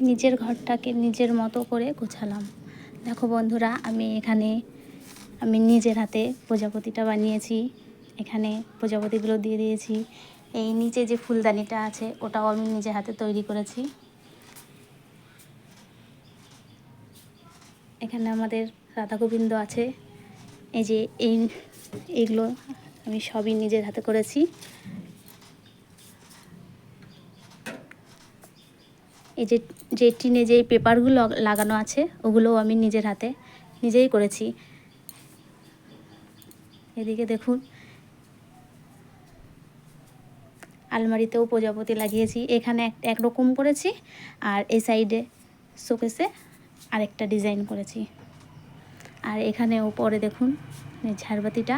নিজের ঘরটাকে নিজের মতো করে গোছালাম। দেখো বন্ধুরা, আমি এখানে, আমি নিজের হাতে প্রজাপতিটা বানিয়েছি। এখানে প্রজাপতিগুলো দিয়ে দিয়েছি। এই নিচে যে ফুলদানিটা আছে, ওটাও আমি নিজের হাতে তৈরি করেছি। এখানে আমাদের রাধা গোবিন্দ আছে। এই যে এই, এইগুলো আমি সবই নিজের হাতে করেছি। এই যে যে টিনে যে পেপারগুলো লাগানো আছে, ওগুলোও আমি নিজের হাতে নিজেই করেছি। এদিকে দেখুন। আলমারিতেও প্রজাপতি লাগিয়েছি। এখানে এক একরকম করেছি আর এই সাইডে শোকেসে আরেকটা ডিজাইন করেছি। আর এখানে ওপরে দেখুন ঝাড়বাতিটা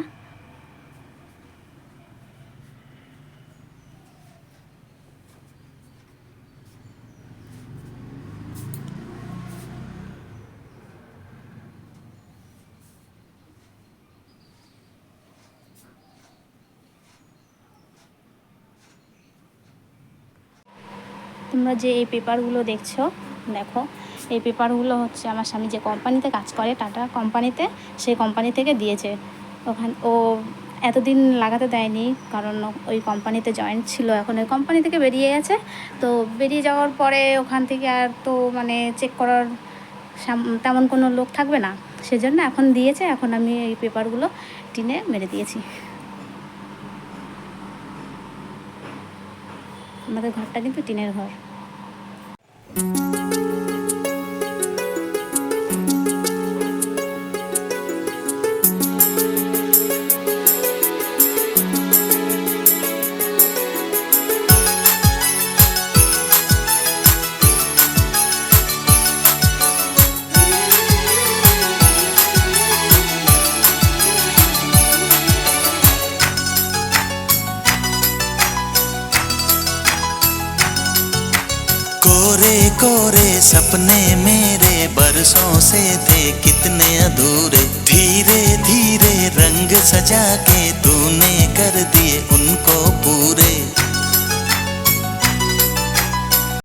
তোমরা যে এই পেপারগুলো দেখছ, দেখো, এই পেপারগুলো হচ্ছে আমার স্বামী যে কোম্পানিতে কাজ করে, টাটা কোম্পানিতে, সেই কোম্পানি থেকে দিয়েছে। ওখান, ও এতদিন লাগাতে দেয়নি, কারণ ওই কোম্পানিতে জয়েন্ট ছিল, এখন ওই কোম্পানি থেকে বেরিয়ে গেছে। তো বেরিয়ে যাওয়ার পরে ওখান থেকে আর তো মানে চেক করার তেমন কোনো লোক থাকবে না। সেজন্য এখন দিয়েছে, এখন আমি এই পেপারগুলো টিনে মেরে দিয়েছি। আমাদের ঘরটা কিন্তু টিনের ঘর। कोरे कोरे सपने मेरे बरसों से थे कितने अधूरे। धीरे धीरे रंग सजा के तूने कर दिए उनको पूरे।